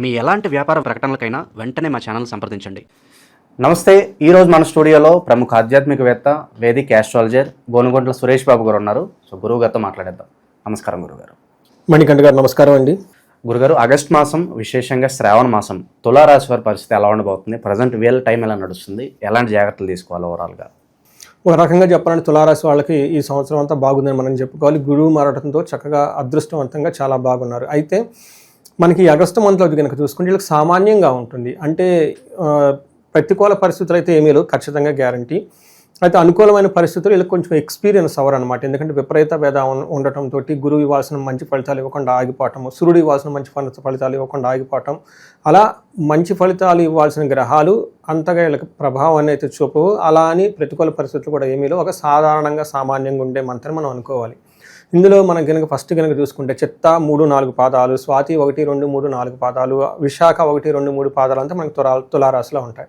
మీ ఎలాంటి వ్యాపార ప్రకటనలకైనా వెంటనే మా ఛానల్ సంప్రదించండి. నమస్తే ఈరోజు మన స్టూడియోలో ప్రముఖ ఆధ్యాత్మికవేత్త వేదిక్ ఆస్ట్రాలజర్ గోనుగొంట్ల సురేష్ బాబు గారు ఉన్నారు. సో గురువు గారితో మాట్లాడేద్దాం. నమస్కారం గురుగారు మణికంఠ గారు నమస్కారం అండి. గురుగారు ఆగస్ట్ మాసం విశేషంగా శ్రావణ మాసం తులారాశి వారి పరిస్థితి ఎలా ఉండబోతుంది? ప్రజెంట్ వీళ్ళ టైం ఎలా నడుస్తుంది? ఎలాంటి జాగ్రత్తలు తీసుకోవాలి ఓవరాల్గా? ఒక రకంగా చెప్పాలంటే తులారాశి వాళ్ళకి ఈ సంవత్సరం అంతా బాగుందని మనం చెప్పుకోవాలి. గురువు మారడంతో చక్కగా అదృష్టవంతంగా చాలా బాగున్నారు. అయితే మనకి ఆగస్టు మంత్లో కనుక చూసుకుంటే వీళ్ళకి సామాన్యంగా ఉంటుంది. అంటే ప్రతికూల పరిస్థితులు అయితే ఏమీ లేవు ఖచ్చితంగా గ్యారంటీ అయితే అనుకూలమైన పరిస్థితులు వీళ్ళకి కొంచెం ఎక్స్పీరియన్స్ అవ్వరు అనమాట ఎందుకంటే విపరీత భేద ఉండటంతో గురువు ఇవ్వాల్సిన మంచి ఫలితాలు ఇవ్వకుండా ఆగిపోవటం సూర్యుడు ఇవ్వాల్సిన మంచి ఫలితాలు ఇవ్వకుండా ఆగిపోవటం అలా మంచి ఫలితాలు ఇవ్వాల్సిన గ్రహాలు అంతగా వీళ్ళకి ప్రభావం అయితే చూపవు. అలా అని ప్రతికూల పరిస్థితులు కూడా ఏమీ లేవు. ఒక సాధారణంగా సామాన్యంగా ఉండే మంత్రం మనం అనుకోవాలి. ఇందులో మనం కనుక ఫస్ట్ కనుక చూసుకుంటే చిత్త మూడు నాలుగు పాదాలు స్వాతి ఒకటి రెండు మూడు నాలుగు పాదాలు విశాఖ ఒకటి రెండు మూడు పాదాలు అంతా మనకి తులా తులారాశిలో ఉంటాయి.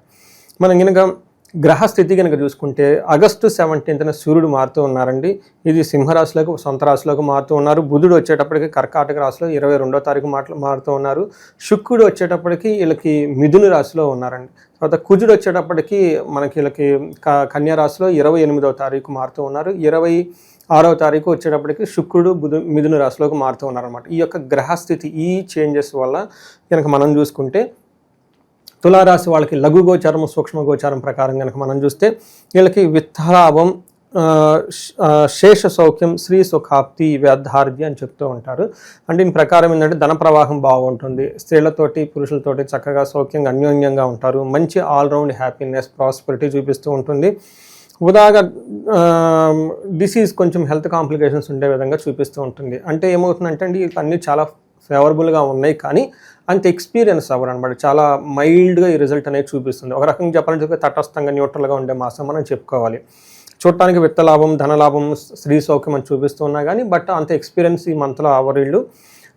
మనం కనుక గ్రహస్థితి కనుక చూసుకుంటే ఆగస్టు సెవెంటీన్త్న సూర్యుడు మారుతూ ఉన్నారండి. ఇది సింహరాశిలోకి సొంత రాశిలోకి మారుతూ ఉన్నారు. బుధుడు వచ్చేటప్పటికి కర్కాటక రాశిలో ఇరవై రెండో తారీఖు మాట్లా మారుతూ ఉన్నారు. శుక్రుడు వచ్చేటప్పటికి వీళ్ళకి మిథున రాశిలో ఉన్నారండి. తర్వాత కుజుడు వచ్చేటప్పటికి మనకి వీళ్ళకి క- కన్యా రాశిలో ఇరవై ఎనిమిదో తారీఖు మారుతూ ఉన్నారు. ఇరవై ఆరో తారీఖు వచ్చేటప్పటికి శుక్రుడు బుధు మిథున రాశిలోకి మారుతూ ఉన్నారనమాట ఈ యొక్క గ్రహస్థితి ఈ చేంజెస్ వల్ల కనుక మనం చూసుకుంటే తులారాశి వాళ్ళకి లఘు గోచారం సూక్ష్మ గోచారం ప్రకారం కనుక మనం చూస్తే వీళ్ళకి విత్తలాభం శేష సౌఖ్యం శ్రీ సుఖాప్తి వ్యర్థార్థి అని చెప్తూ ఉంటారు. అంటే దీని ప్రకారం ఏంటంటే ధన ప్రవాహం బాగుంటుంది. స్త్రీలతోటి పురుషులతోటి చక్కగా సౌఖ్యంగా అన్యోన్యంగా ఉంటారు. మంచి ఆల్రౌండ్ హ్యాపీనెస్ ప్రాస్పరిటీ చూపిస్తూ ఉంటుంది. ఉదాగా డిసీజ్ కొంచెం హెల్త్ కాంప్లికేషన్స్ ఉండే విధంగా చూపిస్తూ ఉంటుంది. అంటే ఏమవుతుందంటే అండి అన్నీ చాలా ఫేవరబుల్గా ఉన్నాయి కానీ అంత ఎక్స్పీరియన్స్ అవ్వరు అనమాట చాలా మైల్డ్గా ఈ రిజల్ట్ అనేది చూపిస్తుంది. ఒక రకంగా చెప్పాలంటే తటస్థంగా న్యూట్రల్గా ఉండే మాసం మనం చెప్పుకోవాలి. చూడటానికి విత్తలాభం ధనలాభం స్త్రీ సౌఖ్యం అని చూపిస్తూ ఉన్నా కానీ బట్ అంత ఎక్స్పీరియన్స్ ఈ మంత్లో అవరీళ్ళు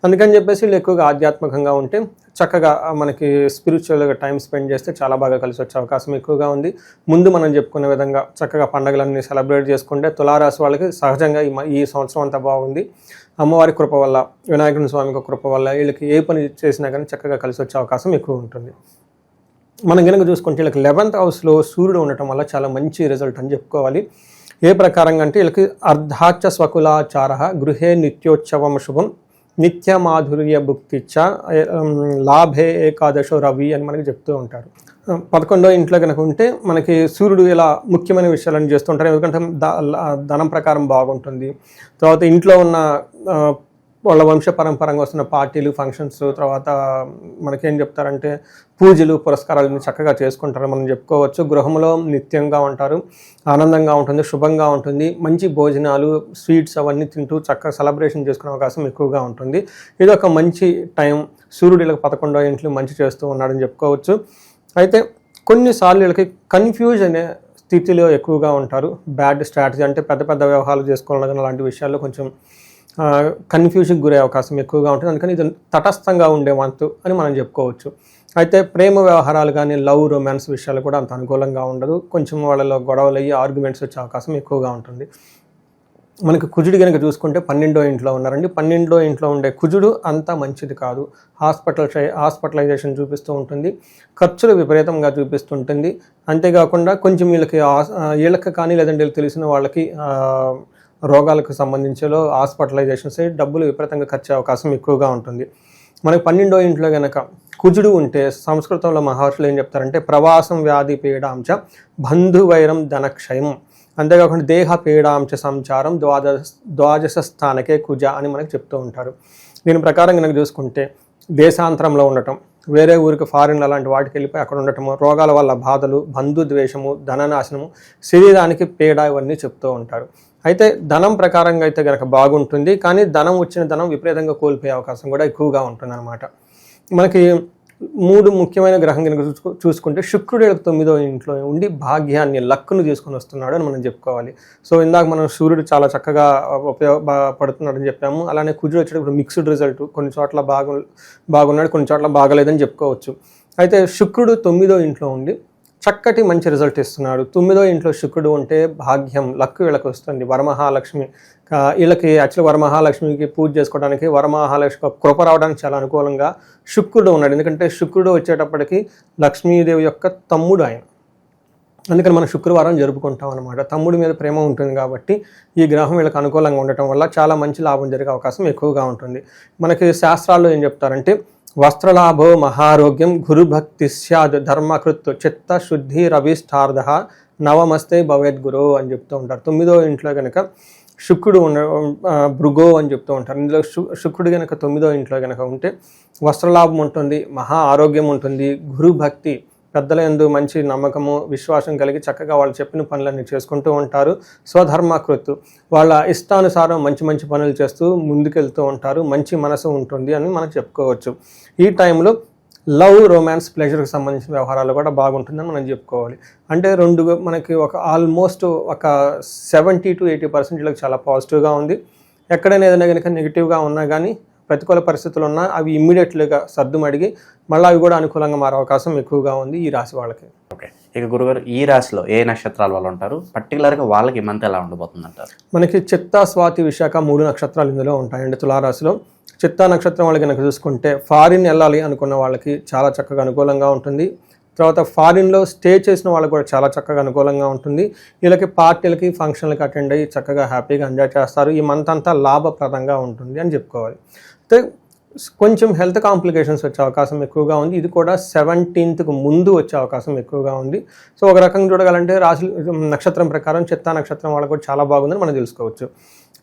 అందుకని చెప్పేసి వీళ్ళు ఎక్కువగా ఆధ్యాత్మికంగా ఉంటే చక్కగా మనకి స్పిరిచువల్గా టైం స్పెండ్ చేస్తే చాలా బాగా కలిసి వచ్చే అవకాశం ఎక్కువగా ఉంది. ముందు మనం చెప్పుకునే విధంగా చక్కగా పండగలన్నీ సెలబ్రేట్ చేసుకుంటే తులారాశి వాళ్ళకి సహజంగా ఈ మ- ఈ సంవత్సరం అంతా బాగుంది. అమ్మవారి కృప వల్ల వినాయకుని స్వామి కృప వల్ల వీళ్ళకి ఏ పని చేసినా కానీ చక్కగా కలిసి వచ్చే అవకాశం ఎక్కువ ఉంటుంది. మనం కనుక చూసుకుంటే వీళ్ళకి లెవెంత్ హౌస్లో సూర్యుడు ఉండటం వల్ల చాలా మంచి రిజల్ట్ అని చెప్పుకోవాలి. ఏ ప్రకారంగా అంటే వీళ్ళకి అర్ధాచ స్వకులాచార గృహే నిత్యోత్సవం శుభం. నిత్య మాధుర్య భుక్తిచ్చ లాభే ఏకాదశో రవి అని మనకి చెప్తూ ఉంటారు. పదకొండో ఇంట్లో కనుక ఉంటే మనకి సూర్యుడు ఇలా ముఖ్యమైన విషయాలను చేస్తుంటారు ఎందుకంటే ద- ధనం ప్రకారం బాగుంటుంది. తర్వాత ఇంట్లో ఉన్న వాళ్ళ వంశ పరంపరంగా వస్తున్న పార్టీలు ఫంక్షన్స్ తర్వాత మనకేం చెప్తారంటే పూజలు పురస్కారాలను చక్కగా చేసుకుంటారు మనం చెప్పుకోవచ్చు. గృహంలో నిత్యంగా ఉంటారు ఆనందంగా ఉంటుంది శుభంగా ఉంటుంది మంచి భోజనాలు స్వీట్స్ అవన్నీ తింటూ చక్కగా సెలబ్రేషన్ చేసుకునే అవకాశం ఎక్కువగా ఉంటుంది. ఇది ఒక మంచి టైం సూర్యుడు వీళ్ళకి పదకొండో ఇంట్లో మంచి చేస్తూ ఉన్నాడని చెప్పుకోవచ్చు. అయితే కొన్నిసార్లు వీళ్ళకి కన్ఫ్యూజ్ అనే స్థితిలో ఎక్కువగా ఉంటారు. బ్యాడ్ స్ట్రాటజీ అంటే పెద్ద పెద్ద వ్యవహారాలు చేసుకోవడం అలాంటి విషయాల్లో కొంచెం కన్ఫ్యూజన్కి గురే అవకాశం ఎక్కువగా ఉంటుంది. అందుకని ఇది తటస్థంగా ఉండే వంతు అని మనం చెప్పుకోవచ్చు. అయితే ప్రేమ వ్యవహారాలు కానీ లవ్ రొమాన్స్ విషయాలు కూడా అంత అనుకూలంగా ఉండదు. కొంచెం వాళ్ళలో గొడవలు అయ్యి ఆర్గ్యుమెంట్స్ వచ్చే అవకాశం ఎక్కువగా ఉంటుంది. మనకి కుజుడు కనుక చూసుకుంటే పన్నెండో ఇంట్లో ఉన్నారండి. పన్నెండో ఇంట్లో ఉండే కుజుడు అంత మంచిది కాదు. హాస్పిటల్ హాస్పిటలైజేషన్ చూపిస్తూ ఉంటుంది. ఖర్చులు విపరీతంగా చూపిస్తుంటుంది అంతేకాకుండా కొంచెం వీళ్ళకి వీళ్ళకి కానీ లేదంటే తెలిసిన వాళ్ళకి రోగాలకు సంబంధించిలో హాస్పిటలైజేషన్స్ అయ్యి డబ్బులు విపరీతంగా ఖర్చు అవకాశం ఎక్కువగా ఉంటుంది. మనకి పన్నెండో ఇంట్లో కనుక కుజుడు ఉంటే సంస్కృతంలో మహర్షులు ఏం చెప్తారంటే ప్రవాసం వ్యాధి పీడాంశ బంధువైరం ధనక్షయం. అంతేకాకుండా దేహ పీడాంశ సంచారం ద్వాదశ ద్వాదశ స్థానకే కుజ అని మనకు చెప్తూ ఉంటారు. దీని ప్రకారం కనుక చూసుకుంటే దేశాంతరంలో ఉండటం వేరే ఊరికి ఫారిన్ అలాంటి వాటికి వెళ్ళిపోయి అక్కడ ఉండటము రోగాల వల్ల బాధలు బంధు ద్వేషము ధననాశనము శరీరానికి పీడ ఇవన్నీ చెప్తూ ఉంటారు. అయితే ధనం ప్రకారంగా అయితే కనుక బాగుంటుంది కానీ ధనం వచ్చిన ధనం విపరీతంగా కోల్పోయే అవకాశం కూడా ఎక్కువగా ఉంటుంది మనకి మూడు ముఖ్యమైన గ్రహం కనుక చూసుకుంటే శుక్రుడు యొక్క తొమ్మిదో ఇంట్లో ఉండి భాగ్యాన్ని లక్కును తీసుకొని వస్తున్నాడు అని మనం చెప్పుకోవాలి. సో ఇందాక మనం సూర్యుడు చాలా చక్కగా ఉపయోగపడుతున్నాడని చెప్పాము. అలానే కుజుడు వచ్చేటప్పుడు మిక్స్డ్ రిజల్ట్ కొన్ని చోట్ల బాగు బాగున్నాడు కొన్ని చోట్ల బాగలేదని చెప్పుకోవచ్చు. అయితే శుక్రుడు తొమ్మిదో ఇంట్లో ఉండి చక్కటి మంచి రిజల్ట్ ఇస్తున్నాడు. తొమ్మిదో ఇంట్లో శుక్రుడు ఉంటే భాగ్యం లక్ వీళ్ళకి వస్తుంది. వరమహాలక్ష్మి వీళ్ళకి యాక్చువల్ వరమహాలక్ష్మికి పూజ చేసుకోవడానికి వరమహాలక్ష్మి కృప రావడానికి చాలా అనుకూలంగా శుక్రుడు ఉన్నాడు. ఎందుకంటే శుక్రుడు వచ్చేటప్పటికి లక్ష్మీదేవి యొక్క తమ్ముడు ఆయన. అందుకని మనం శుక్రవారం జరుపుకుంటాం అనమాట తమ్ముడి మీద ప్రేమ ఉంటుంది కాబట్టి ఈ గ్రహం వీళ్ళకి అనుకూలంగా ఉండటం వల్ల చాలా మంచి లాభం జరిగే అవకాశం ఎక్కువగా ఉంటుంది. మనకి శాస్త్రాల్లో ఏం చెప్తారంటే వస్త్రలాభో మహారోగ్యం గురుభక్తి స్యాద్ ధర్మకృత్ చిత్త శుద్ధి రవిష్టార్థ నవమస్తే భవేద్ గురు అని చెప్తూ ఉంటారు. తొమ్మిదో ఇంట్లో కనుక శుక్రుడు ఉన్న భృగో అని చెప్తూ ఉంటారు. ఇందులో శు శుక్రుడు కనుక తొమ్మిదో ఇంట్లో కనుక ఉంటే వస్త్రలాభం ఉంటుంది మహా ఆరోగ్యం ఉంటుంది గురు భక్తి పెద్దల యందు మంచి నమ్మకము విశ్వాసం కలిగి చక్కగా వాళ్ళు చెప్పిన పనులన్నీ చేసుకుంటూ ఉంటారు. స్వధర్మకృత్తు వాళ్ళ ఇష్టానుసారం మంచి మంచి పనులు చేస్తూ ముందుకెళ్తూ ఉంటారు. మంచి మనసు ఉంటుంది అని మనం చెప్పుకోవచ్చు. ఈ టైంలో లవ్ రొమాన్స్ ప్లెజర్కి సంబంధించిన వ్యవహారాలు కూడా బాగుంటుందని మనం చెప్పుకోవాలి. అంటే రెండు మనకి ఒక ఆల్మోస్ట్ ఒక సెవెంటీ టు ఎయిటీ పర్సెంట్ వీళ్ళకి చాలా పాజిటివ్గా ఉంది. ఎక్కడైనా ఏదైనా కనుక నెగిటివ్గా ఉన్నా కానీ ప్రతికూల పరిస్థితులు ఉన్నా అవి ఇమ్మీడియట్లీగా సర్దుమడిగి మళ్ళీ అవి కూడా అనుకూలంగా మారే అవకాశం ఎక్కువగా ఉంది ఈ రాశి వాళ్ళకి. ఓకే. ఇక గురుగారు ఈ రాశిలో ఏ నక్షత్రాల వాళ్ళు ఉంటారు? పర్టికులర్గా వాళ్ళకి మంత్ ఎలా ఉండబోతుంది అంటారు మనకి చిత్తా స్వాతి విశాఖ మూడు నక్షత్రాలు ఇందులో ఉంటాయండి తులారాశిలో చిత్తా నక్షత్రం వాళ్ళకి కనుక చూసుకుంటే ఫారిన్ వెళ్ళాలి అనుకున్న వాళ్ళకి చాలా చక్కగా అనుకూలంగా ఉంటుంది. తర్వాత ఫారిన్లో స్టే చేసిన వాళ్ళకి కూడా చాలా చక్కగా అనుకూలంగా ఉంటుంది. వీళ్ళకి పార్టీలకి ఫంక్షన్లకి అటెండ్ అయ్యి చక్కగా హ్యాపీగా ఎంజాయ్ చేస్తారు. ఈ మంత్ అంతా లాభప్రదంగా ఉంటుంది అని చెప్పుకోవాలి. కొంచెం హెల్త్ కాంప్లికేషన్స్ వచ్చే అవకాశం ఎక్కువగా ఉంది. ఇది కూడా సెవెంటీన్త్కు ముందు వచ్చే అవకాశం ఎక్కువగా ఉంది. సో ఒక రకంగా చూడగలంటే రాశి నక్షత్రం ప్రకారం చిత్తా నక్షత్రం వాళ్ళకు కూడా చాలా బాగుందని మనం తెలుసుకోవచ్చు.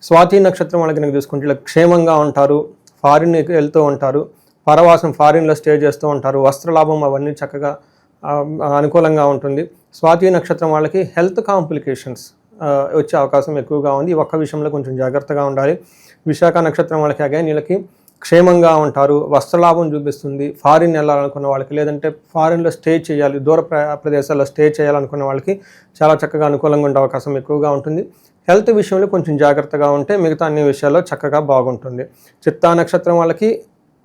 స్వాతి నక్షత్రం వాళ్ళకి కనుక చూసుకుంటే క్షేమంగా ఉంటారు ఫారిన్ వెళ్తూ ఉంటారు పరవాసం ఫారిన్లో స్టే చేస్తూ ఉంటారు వస్త్రలాభం అవన్నీ చక్కగా అనుకూలంగా ఉంటుంది. స్వాతి నక్షత్రం వాళ్ళకి హెల్త్ కాంప్లికేషన్స్ వచ్చే అవకాశం ఎక్కువగా ఉంది. ఒక్క విషయంలో కొంచెం జాగ్రత్తగా ఉండాలి. విశాఖ నక్షత్రం వాళ్ళకి అగైన్ వీళ్ళకి క్షేమంగా ఉంటారు వస్త్రలాభం చూపిస్తుంది ఫారిన్ వెళ్ళాలనుకున్న వాళ్ళకి లేదంటే ఫారిన్లో స్టే చేయాలి దూర ప్ర- ప్రదేశాల్లో స్టే చేయాలనుకున్న వాళ్ళకి చాలా చక్కగా అనుకూలంగా ఉండే అవకాశం ఎక్కువగా ఉంటుంది. హెల్త్ విషయంలో కొంచెం జాగ్రత్తగా ఉంటే మిగతా అన్ని విషయాల్లో చక్కగా బాగుంటుంది. చిత్తా నక్షత్రం వాళ్ళకి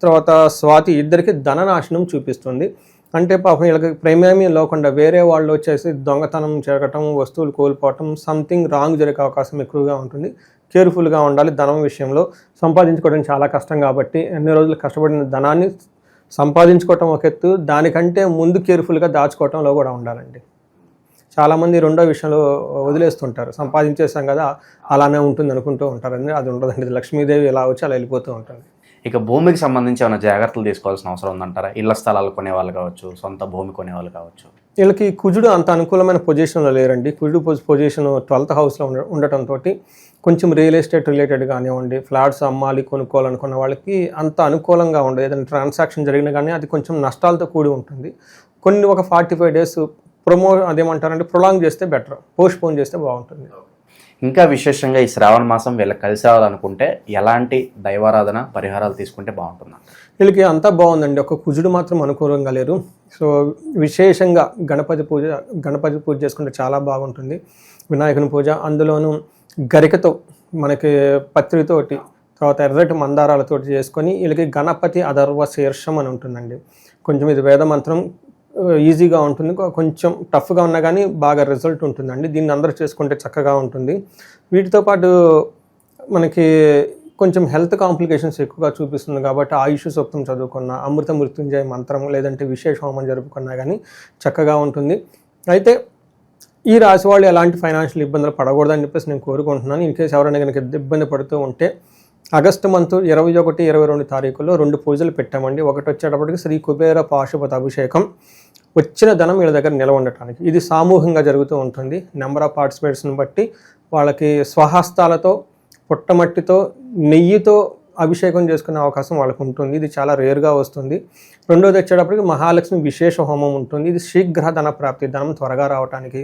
తర్వాత స్వాతి ఇద్దరికి ధననాశనం చూపిస్తుంది. అంటే పాపం వీళ్ళకి ప్రేమేమీ లేకుండా వేరే వాళ్ళు వచ్చేసి దొంగతనం జరగటం వస్తువులు కోల్పోవటం సంథింగ్ రాంగ్ జరిగే అవకాశం ఎక్కువగా ఉంటుంది. కేర్ఫుల్గా ఉండాలి ధనం విషయంలో. సంపాదించుకోవడం చాలా కష్టం కాబట్టి ఎన్ని రోజులు కష్టపడిన ధనాన్ని సంపాదించుకోవటం ఒక ఎత్తు. దానికంటే ముందు కేర్ఫుల్గా దాచుకోవటంలో కూడా ఉండాలండి. చాలామంది రెండో విషయంలో వదిలేస్తుంటారు. సంపాదించేసాం కదా అలానే ఉంటుంది అనుకుంటూ ఉంటారు అది ఉండదండి. లక్ష్మీదేవి ఎలా వచ్చి అలా వెళ్ళిపోతూ ఉంటుంది. ఇక భూమికి సంబంధించి ఏమైనా జాగ్రత్తలు తీసుకోవాల్సిన అవసరం ఉందంటారా? ఇళ్ళ స్థలాలు కొనేవాళ్ళు కావచ్చు సొంత భూమి కొనేవాళ్ళు కావచ్చు. వీళ్ళకి కుజుడు అంత అనుకూలమైన పొజిషన్లో లేరండి. కుజుడు పొజిషన్ ట్వెల్త్ హౌస్లో ఉండ ఉండటంతో కొంచెం రియల్ ఎస్టేట్ రిలేటెడ్ కానివ్వండి ఫ్లాట్స్ అమ్మాలి కొనుక్కోవాలనుకున్న వాళ్ళకి అంత అనుకూలంగా ఉండదు. ఏదైనా ట్రాన్సాక్షన్ జరిగినా కానీ అది కొంచెం నష్టాలతో కూడి ఉంటుంది. కొన్ని ఒక ఫార్టీ ఫైవ్ డేస్ ప్రమో అదేమంటారంటే ప్రొలాంగ్ చేస్తే బెటర్ పోస్ట్ పోన్ చేస్తే బాగుంటుంది. ఇంకా విశేషంగా ఈ శ్రావణ మాసం వీళ్ళకి కలిసి రావాలనుకుంటే ఎలాంటి దైవారాధన పరిహారాలు తీసుకుంటే బాగుంటుంది? వీళ్ళకి అంతా బాగుందండి. ఒక కుజుడు మాత్రం అనుకూలంగా లేరు. సో విశేషంగా గణపతి పూజ గణపతి పూజ చేసుకుంటే చాలా బాగుంటుంది. వినాయకుని పూజ అందులోనూ గరికతో మనకి పత్రితోటి తర్వాత ఎర్రటి మందారాలతోటి చేసుకొని వీళ్ళకి గణపతి అధర్వ శీర్షం అని ఉంటుందండి. కొంచెం ఇది వేద మంత్రం ఈజీగా ఉంటుంది. కొంచెం టఫ్గా ఉన్నా కానీ బాగా రిజల్ట్ ఉంటుందండి. దీన్ని అందరూ చేసుకుంటే చక్కగా ఉంటుంది. వీటితో పాటు మనకి కొంచెం హెల్త్ కాంప్లికేషన్స్ ఎక్కువగా చూపిస్తుంది కాబట్టి ఆయుష్ సూక్తం చదువుకున్న అమృత మృత్యుంజయ మంత్రం లేదంటే విశేష హోమం జరుపుకున్నా కానీ చక్కగా ఉంటుంది. అయితే ఈ రాశి వాళ్ళు ఎలాంటి ఫైనాన్షియల్ ఇబ్బందులు పడకూడదని చెప్పేసి నేను కోరుకుంటున్నాను. ఇన్ కేసు ఎవరైనా కనుక ఇబ్బంది పడుతూ ఉంటే ఆగస్టు మంత్ ఇరవై ఒకటి ఇరవై రెండు తారీఖుల్లో రెండు పూజలు పెట్టామండి. ఒకటి వచ్చేటప్పటికి శ్రీ కుబేర పాశుపత అభిషేకం. వచ్చిన ధనం వీళ్ళ దగ్గర నిలవండటానికి ఇది సామూహికంగా జరుగుతూ ఉంటుంది. నెంబర్ ఆఫ్ పార్టిసిపేట్స్ని బట్టి వాళ్ళకి స్వహస్తాలతో పుట్టమట్టితో నెయ్యితో అభిషేకం చేసుకునే అవకాశం వాళ్ళకు ఉంటుంది. ఇది చాలా రేర్గా వస్తుంది. రెండోది వచ్చేటప్పటికి మహాలక్ష్మి విశేష హోమం ఉంటుంది. ఇది శీఘ్ర ధన ప్రాప్తి ధనం త్వరగా రావడానికి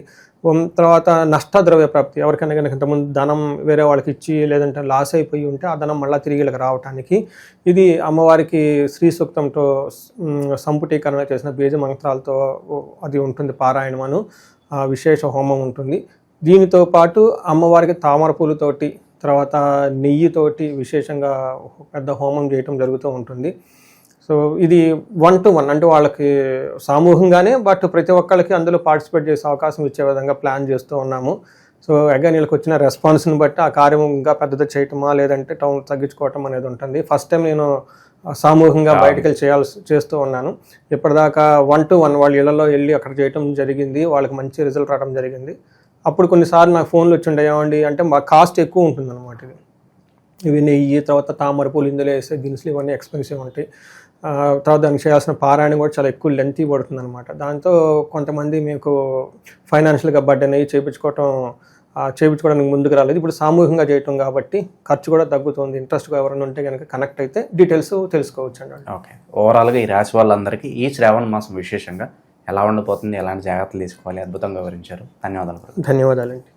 తర్వాత నష్ట ద్రవ్య ప్రాప్తి. ఎవరికైనా కనుక ఇంతకుముందు ధనం వేరే వాళ్ళకి ఇచ్చి లేదంటే లాస్ అయిపోయి ఉంటే ఆ ధనం మళ్ళీ తిరిగి రావటానికి. రావడానికి ఇది అమ్మవారికి శ్రీ సూక్తంతో సంపుటీకరణ చేసిన బీజ మంత్రాలతో అది ఉంటుంది పారాయణమను. ఆ విశేష హోమం ఉంటుంది. దీనితో పాటు అమ్మవారికి తామర పూలతోటి తర్వాత నెయ్యితోటి విశేషంగా పెద్ద హోమం చేయటం జరుగుతూ ఉంటుంది. సో ఇది వన్ టు వన్ అంటే వాళ్ళకి సమూహంగానే బట్ ప్రతి ఒక్కళ్ళకి అందులో పార్టిసిపేట్ చేసే అవకాశం ఇచ్చే విధంగా ప్లాన్ చేస్తూ ఉన్నాము. సో అగైన్ వీళ్ళకి వచ్చిన రెస్పాన్స్ని బట్టి ఆ కార్యం ఇంకా పెద్దది చేయటమా లేదంటే టౌన్ తగ్గించుకోవటం అనేది ఉంటుంది. ఫస్ట్ టైం నేను సామూహికంగా బయటకు వెళ్ళి చేయాల్సి చేస్తూ ఉన్నాను. ఇప్పటిదాకా వన్ టు వన్ వాళ్ళ ఇళ్ళలో వెళ్ళి అక్కడ చేయటం జరిగింది. వాళ్ళకి మంచి రిజల్ట్ రావడం జరిగింది. అప్పుడు కొన్నిసార్లు నాకు ఫోన్లు వచ్చి ఉండే ఏమండి అంటే మా కాస్ట్ ఎక్కువ ఉంటుంది అనమాట ఇది. ఇవి నెయ్యి తర్వాత తామర పూలు ఇందులో వేసే దినుసులు ఇవన్నీ ఎక్స్పెన్సివ్ ఉంటాయి. తర్వాత దానికి చేయాల్సిన పారాయణ కూడా చాలా ఎక్కువ లెంత్ పడుతుంది అనమాట దాంతో కొంతమంది మీకు ఫైనాన్షియల్గా బర్డెన్ అయ్యి చేయించుకోవటం చేయించుకోవడానికి ముందుకు రాలేదు. ఇప్పుడు సామూహికంగా చేయటం కాబట్టి ఖర్చు కూడా తగ్గుతుంది. ఇంట్రెస్ట్గా ఎవరైనా ఉంటే కనుక కనెక్ట్ అయితే డీటెయిల్స్ తెలుసుకోవచ్చు అండి ఓకే. ఓవరాల్గా ఈ రాశి వాళ్ళందరికీ ఈ శ్రావణ మాసం విశేషంగా ఎలా ఉండబోతుంది ఎలాంటి జాగ్రత్తలు తీసుకోవాలి అద్భుతంగా వివరించారు. ధన్యవాదాలు. ధన్యవాదాలండి.